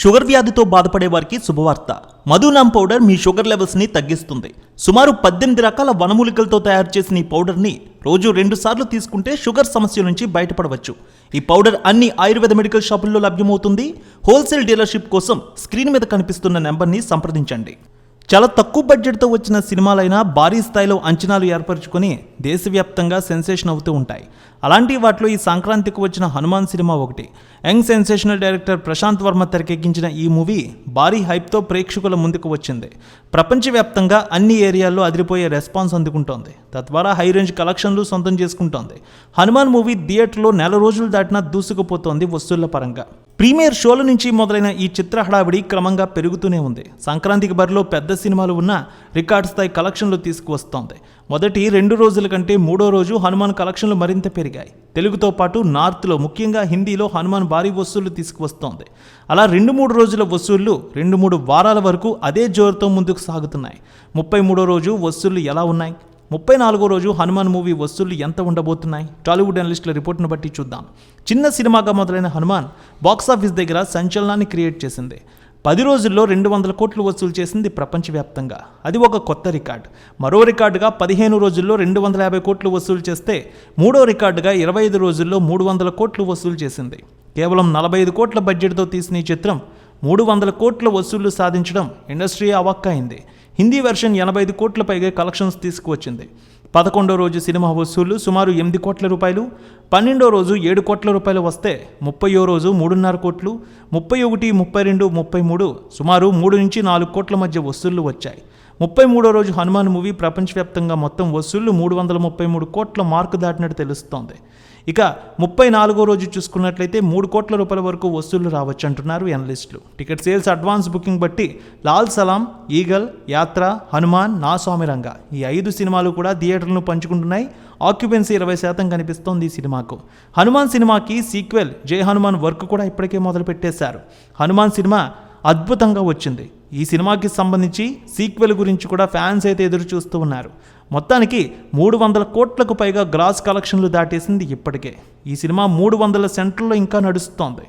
Sugar వ్యాధితో బాధపడే వారికి శుభవార్త. మధునామ్ పౌడర్ మీ షుగర్ లెవెల్స్ని తగ్గిస్తుంది. సుమారు పద్దెనిమిది రకాల వనమూలికలతో తయారు చేసిన ఈ పౌడర్ని రోజు రెండు సార్లు తీసుకుంటే షుగర్ సమస్య నుంచి బయటపడవచ్చు. ఈ పౌడర్ అన్ని ఆయుర్వేద మెడికల్ షాపుల్లో లభ్యమవుతుంది. హోల్సేల్ డీలర్షిప్ కోసం స్క్రీన్ మీద కనిపిస్తున్న నెంబర్ని సంప్రదించండి. చాలా తక్కువ బడ్జెట్తో వచ్చిన సినిమాలైనా భారీ స్థాయిలో అంచనాలు ఏర్పరచుకొని దేశవ్యాప్తంగా సెన్సేషన్ అవుతూ ఉంటాయి. అలాంటి వాటిలో ఈ సంక్రాంతికి వచ్చిన హనుమాన్ సినిమా ఒకటి. Young sensational director Prashanth Varma తెరకెక్కించిన ఈ మూవీ భారీ హైప్తో ప్రేక్షకుల ముందుకు వచ్చింది. ప్రపంచవ్యాప్తంగా అన్ని ఏరియాల్లో అదిరిపోయే రెస్పాన్స్ అందుకుంటోంది. తద్వారా హై రేంజ్ కలెక్షన్లు సొంతం చేసుకుంటోంది. హనుమాన్ మూవీ థియేటర్లో నెల రోజులు దాటినా దూసుకుపోతోంది వస్తువుల పరంగా. ప్రీమియర్ షోల నుంచి మొదలైన ఈ చిత్ర హడావిడి క్రమంగా పెరుగుతూనే ఉంది. సంక్రాంతికి బరిలో పెద్ద సినిమాలు ఉన్న రికార్డ్ స్థాయి కలెక్షన్లు తీసుకువస్తోంది. మొదటి రెండు రోజుల కంటే మూడో రోజు హనుమాన్ కలెక్షన్లు మరింత పెరిగాయి. తెలుగుతో పాటు నార్త్లో ముఖ్యంగా హిందీలో హనుమాన్ భారీ వసూళ్ళు తీసుకువస్తోంది. అలా రెండు మూడు రోజుల వసూళ్ళు రెండు మూడు వారాల వరకు అదే జోరుతో ముందుకు సాగుతున్నాయి. ముప్పై మూడో రోజు వసూళ్ళు ఎలా ఉన్నాయి? ముప్పై నాలుగో రోజు హనుమాన్ మూవీ వసూళ్ళు ఎంత ఉండబోతున్నాయి? టాలీవుడ్ అనలిస్టుల రిపోర్ట్ను బట్టి చూద్దాం. చిన్న సినిమాగా మొదలైన హనుమాన్ బాక్సాఫీస్ దగ్గర సంచలనాన్ని క్రియేట్ చేసింది. పది రోజుల్లో రెండు వందల కోట్లు వసూలు చేసింది ప్రపంచవ్యాప్తంగా. అది ఒక కొత్త రికార్డు. మరో రికార్డుగా పదిహేను రోజుల్లో రెండు వందల యాభై కోట్లు వసూలు చేస్తే మూడో రికార్డుగా ఇరవై ఐదు రోజుల్లో మూడు వందల కోట్లు వసూలు చేసింది. కేవలం నలభై ఐదు కోట్ల బడ్జెట్తో తీసిన ఈ చిత్రం మూడు వందల కోట్ల వసూళ్ళు సాధించడం ఇండస్ట్రీ అవాక్కైంది. హిందీ వెర్షన్ ఎనభై ఐదు కోట్ల పైగా కలెక్షన్స్ తీసుకువచ్చింది. పదకొండో రోజు సినిమా వసూళ్ళు సుమారు ఎనిమిది కోట్ల రూపాయలు పన్నెండో రోజు ఏడు కోట్ల రూపాయలు వస్తే ముప్పయో రోజు మూడున్నర కోట్లు ముప్పై ఒకటి ముప్పై రెండు ముప్పై మూడు సుమారు మూడు నుంచి నాలుగు కోట్ల మధ్య వసూళ్ళు వచ్చాయి. ముప్పై మూడో రోజు హనుమాన్ మూవీ ప్రపంచవ్యాప్తంగా మొత్తం వసూళ్ళు మూడు వందల ముప్పై మూడు కోట్ల మార్కు దాటినట్టు తెలుస్తోంది. ఇక ముప్పై నాలుగో రోజు చూసుకున్నట్లయితే మూడు కోట్ల రూపాయల వరకు వసూళ్ళు రావచ్చు అంటున్నారు ఎనలిస్టులు. టికెట్ సేల్స్ అడ్వాన్స్ బుకింగ్ బట్టి లాల్ సలాం ఈగల్ యాత్ర హనుమాన్ నా స్వామిరంగ ఈ ఐదు సినిమాలు కూడా థియేటర్లను పంచుకుంటున్నాయి. ఆక్యుపెన్సీ ఇరవై శాతం కనిపిస్తోంది ఈ సినిమాకు. హనుమాన్ సినిమాకి సీక్వెల్ జై హనుమాన్ వర్క్ కూడా ఇప్పటికే మొదలు పెట్టేశారు హనుమాన్ సినిమా అద్భుతంగా వచ్చింది. ఈ సినిమాకి సంబంధించి సీక్వెల్ గురించి కూడా ఫ్యాన్స్ అయితే ఎదురు చూస్తూ ఉన్నారు. మొత్తానికి మూడు వందల కోట్లకు పైగా గ్రాస్ కలెక్షన్లు దాటేసింది ఇప్పటికే. ఈ సినిమా మూడు వందల సెంటర్లో ఇంకా నడుస్తోంది.